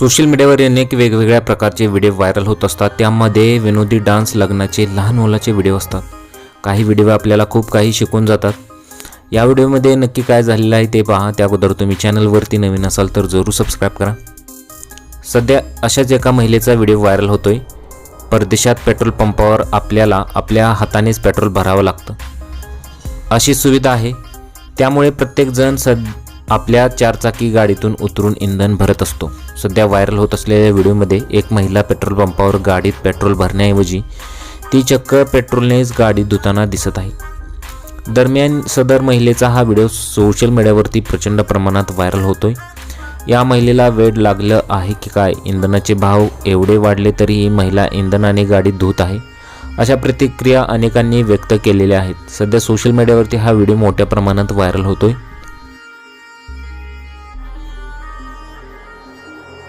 Social मीडियावर अनेक वेगवेगळ्या प्रकारचे व्हिडिओ व्हायरल होत असतात. त्यामध्ये विनोदी डान्स लग्नाचे लहान मुलाचे व्हिडिओ असतात. काही व्हिडिओ आपल्याला खूप काही शिकून जातात. या व्हिडिओमध्ये नक्की काय झालेलं आहे ते पहा. त्या अगोदर तुम्ही चॅनलवरती नवीन असाल तर जरूर सबस्क्राईब करा. सध्या अशाच एका महिलेचा व्हिडिओ व्हायरल होतोय. परदेशात पेट्रोल पंपावर आपल्याला आपल्या हातानेच पेट्रोल भरावं लागतं. अशी सुविधा आहे. त्यामुळे प्रत्येकजण सद आपल्या चारचाकी गाडीतून उतरून इंधन भरत असतो. सध्या व्हायरल होत असलेल्या व्हिडिओमध्ये एक महिला पेट्रोल पंपावर गाडीत पेट्रोल भरण्याऐवजी ती चक्क पेट्रोलनेच गाडी धुताना दिसत आहे. दरम्यान सदर महिलेचा हा व्हिडिओ सोशल मीडियावरती प्रचंड प्रमाणात व्हायरल होतोय. या महिलेला वेड लागलं आहे की काय? इंधनाचे भाव एवढे वाढले तरी ही महिला इंधनाने गाडी धुत आहे. अशा प्रतिक्रिया अनेकांनी व्यक्त केलेल्या आहेत. सध्या सोशल मीडियावरती हा व्हिडिओ मोठ्या प्रमाणात व्हायरल होतोय.